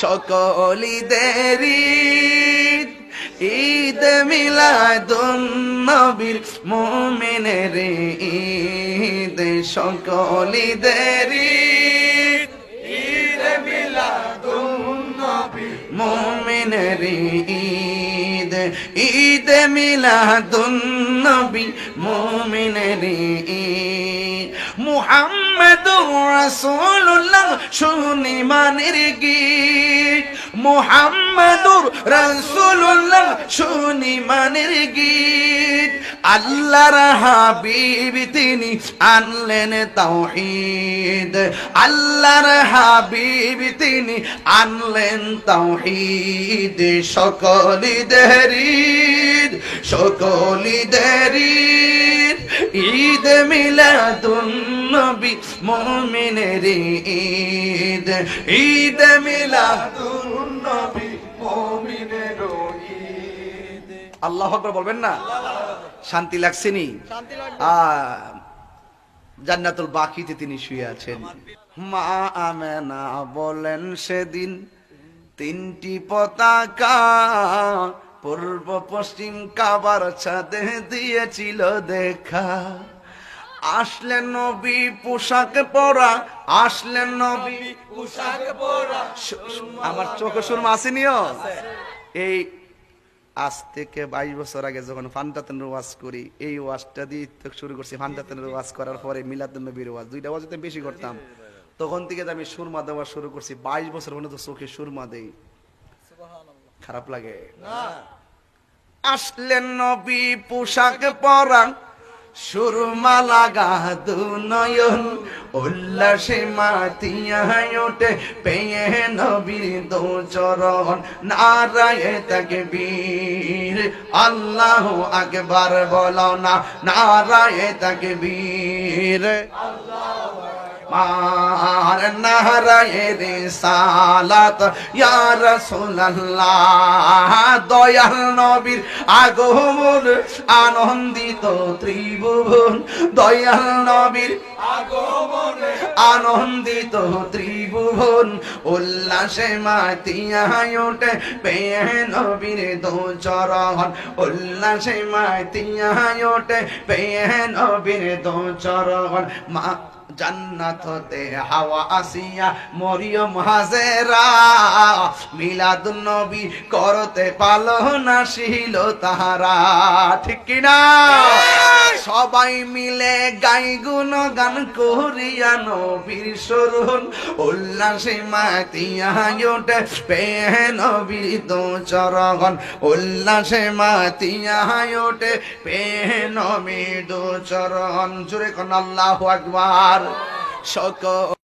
সকলিদের ঈদ ঈদ মিলাদুন নবীর মুমিনের ঈদ। সকলিদের ঈদ ঈদ মিলাদুন নবীর মুমিনের ঈদ। ঈদ মিলাদুন নবী মুমিনের ঈদ। মুহাম্মাদুর শুনি মানের গীত। মুহাম্মাদুর রাসূলুল্লাহ, শুনি মানের গীত। আল্লাহর হাবিব তিনি আনলেন তাওহীদ। আল্লাহর হাবিব তিনি আনলেন তাওহীদ। সকলিদের ঈদ সকলিদের ঈদ ঈদ মিলাদুন নবী মুমিনের ঈদ। ঈদ মিলাদুন আল্লাহ আকবার বলবেন না? শান্তি লাগছে নি? আহ, জান্নাতুল বাকিতে তিনি শুয়ে আছেন। মা আমেনা বলেন সেদিন তিনটি পতাকা পূর্ব পশ্চিম কাবার ছাদে দিয়েছিল দেখা। আসলেন নবী পোশাক পরা আসলেন নবী পোশাক পরা। আমার চোখে সুরমা আসেনিও? এই আজ থেকে বাইশ বছর আগে যখন ফান্ডাতেনের ওয়াজ করি এই ওয়াজটা দিয়ে শুরু করছি। ফান্ডাতেনের ওয়াজ করার পরে মিলাদ নবীর ওয়াজ। দুইটা ওয়াজ বেশি করতাম। তখন থেকে আমি সুরমা দেওয়া শুরু করছি বাইশ বছর মনে তো চোখে সুরমা দেই। খারাপ লাগে। আসলেন নবী পোশাক পরা সুরমা লাগা দু নয়ন উল্লাসে মাতিয়া ওঠে পেয়ে নবীর দু চরণ নারায় তাকে বীর আল্লাহ আকবার বলো না, নারায় তাকে বীর মার নারায়ের সালাত ইয়া রাসূলুল্লাহ দয়াল নবীর আগমন আনন্দিত ত্রিভুবন দয়াল নবীর আগমন আনন্দিত ত্রিভুবন উল্লাসে মাতিয়া ওঠে পেয়ে নবীর দো চরণ উল্লাসে মাতিয়া ওঠে পেয়ে নবীর দো চরণ মা জান্নাত হতে হাওয়া আসিয়া মরিয়ম হাজেরা। মিলাদ নবী করতে পালো না শিল তাহারা। ঠিক কিনা? সবাই মিলে গাই গুণ গান করিয়া নবীর সরুন উল্লাসে মাতিয়া ওঠে পেয়ে নবীর তো চরগন উল্লাসে মাতিয়া ওঠে পেয়ে নবীর দো চরণ। জুড়ে কোন আল্লাহ আকবার। সকল